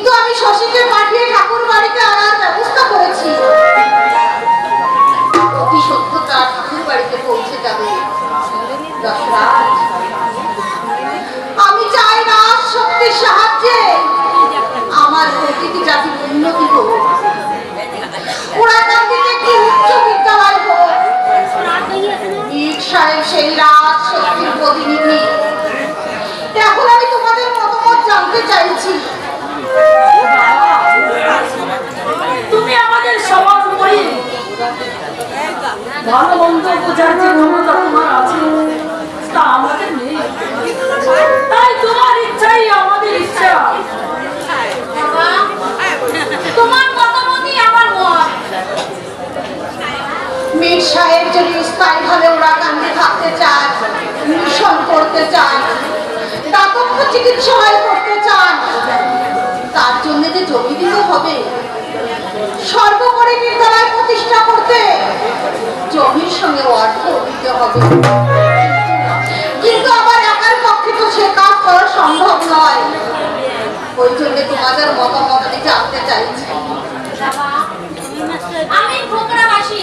কিন্তু আমি শশীকে পাঠিয়ে ঠাকুর বাড়িতে আনার ব্যবস্থা করেছি। অতি সত্যতা ঠাকুর বাড়িতে পৌঁছে যাবে। আমি চাই না শক্তির সাহায্যে আমার প্রকৃতি জাতির উন্নতি হোক। সাহেব সেই রাজ শক্তির প্রতিনিধি। ভালো মন্দ বোঝার যে ক্ষমতা তোমার আছে, তা আমাদের নেই। তাই তোমার ইচ্ছাই, আমাদের ইচ্ছা। তোমার মতামতই আমার মত। মীর সাহেব যদি স্থায়ীভাবে ওরা কান্দে থাকতে চান মিশন করতে চান দাতব্য চিকিৎসালয় করতে চান তার জন্য যে জমি দিতে হবে। সর্বোপরি বিদ্যালয় প্রতিষ্ঠা করতে জমির সঙ্গে অর্থ দিতে পক্ষে তো সে করা সম্ভব নয়। ওই জন্য তোমাদের মতামত আমি জানতে চাইছি। আমি ভোকরাবাসী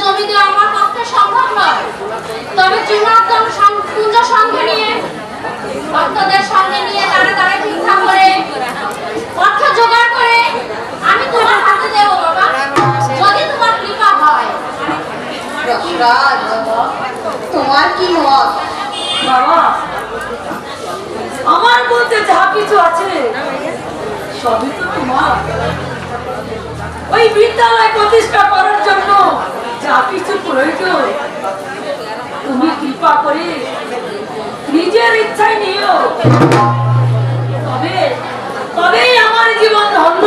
জমি দেওয়া আমার পক্ষে সম্ভব নয়। রসরাজ তোমার কি মত? বাবা, আমার বলতে যা কিছু আছে, সবই তো তোমার। ওই বিদ্যালয় প্রতিষ্ঠা করার জন্য যা কিছু প্রয়োজন, তুমি কৃপা করে নিজের ইচ্ছায় নিও। তবে, তবেই আমার জীবন ধন্য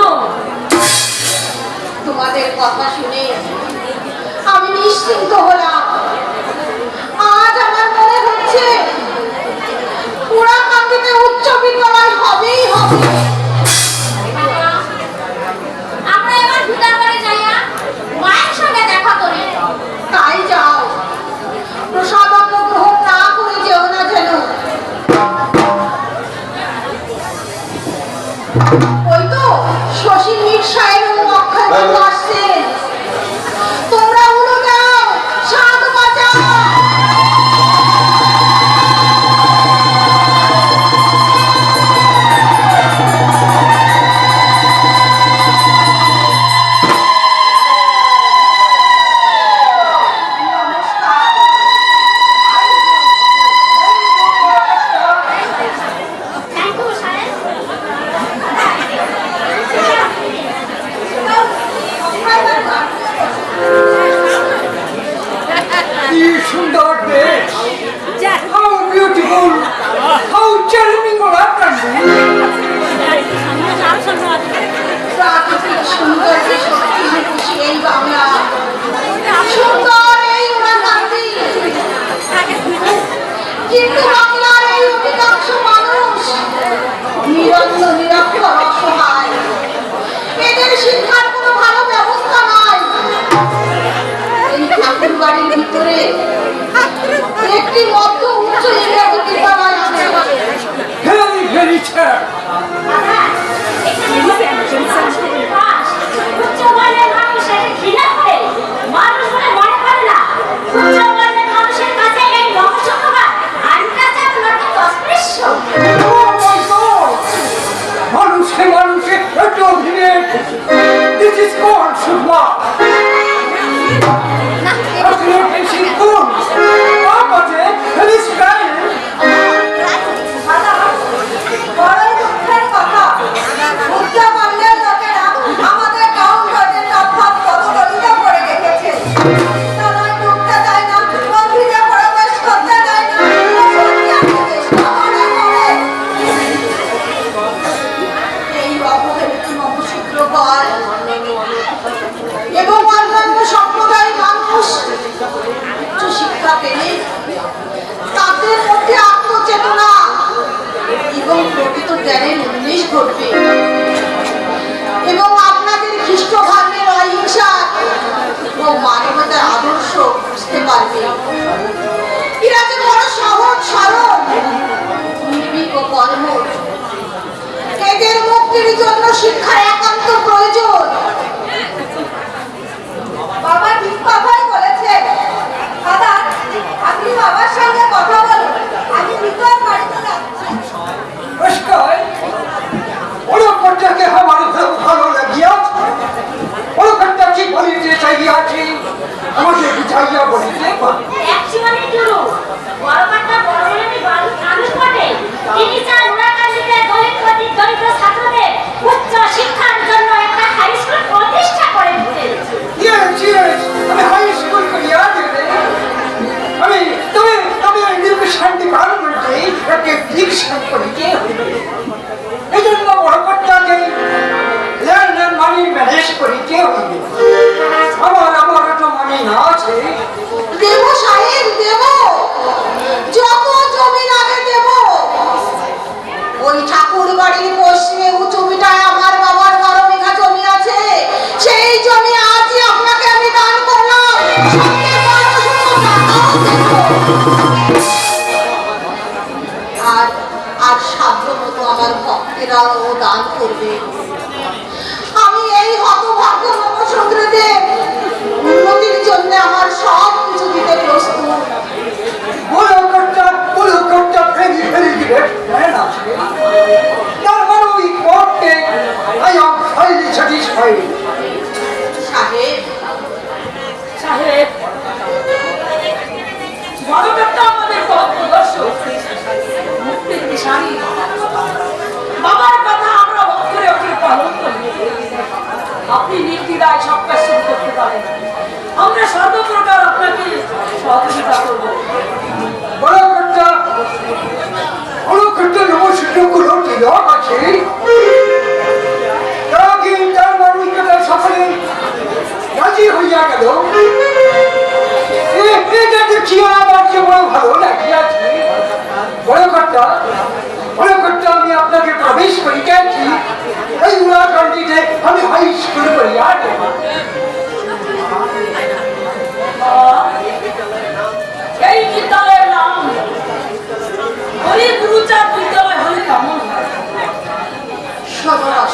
বাড়ির ভিতরে। একটি মধ্য উচ্চ ইংরেজি বিদ্যালয় আছে। আমাকে বুঝাইয়া বলি। এক জীবনের মানে বড় কথা বড় বলে বালু কালো পটে তিনি দাও ও দান করবে। আমি এই হতভাগ্য নবসংগ্রহে উন্নতির জন্য আমার সব কিছু দিতে প্রস্তুত। বলো কট্টা বলো কট্টা ফেরি ফেরি দিবে হ্যাঁ না? আপনি নির্দিদায় সব কাজ শুরু করতে পারেন। আমরা সর্বপ্রকার আপনাকে সহযোগিতা করব। বড়টা অনুকৃত নমসূর্যগুলো তিলক আছে তার মানুষটা সকলে রাজি হইয়া গেল। এটা দেখিয়া আমার বড় কথা পর্যন্ত আমি আপনাকে প্রবেশ করিতেছি এই উলাকান্ডিতে আমি হাই স্কুল করিয়া দেব এই বিদ্যালয়ের নাম হরিগুরুচার বিদ্যালয় হলে কেমন হয়? সবার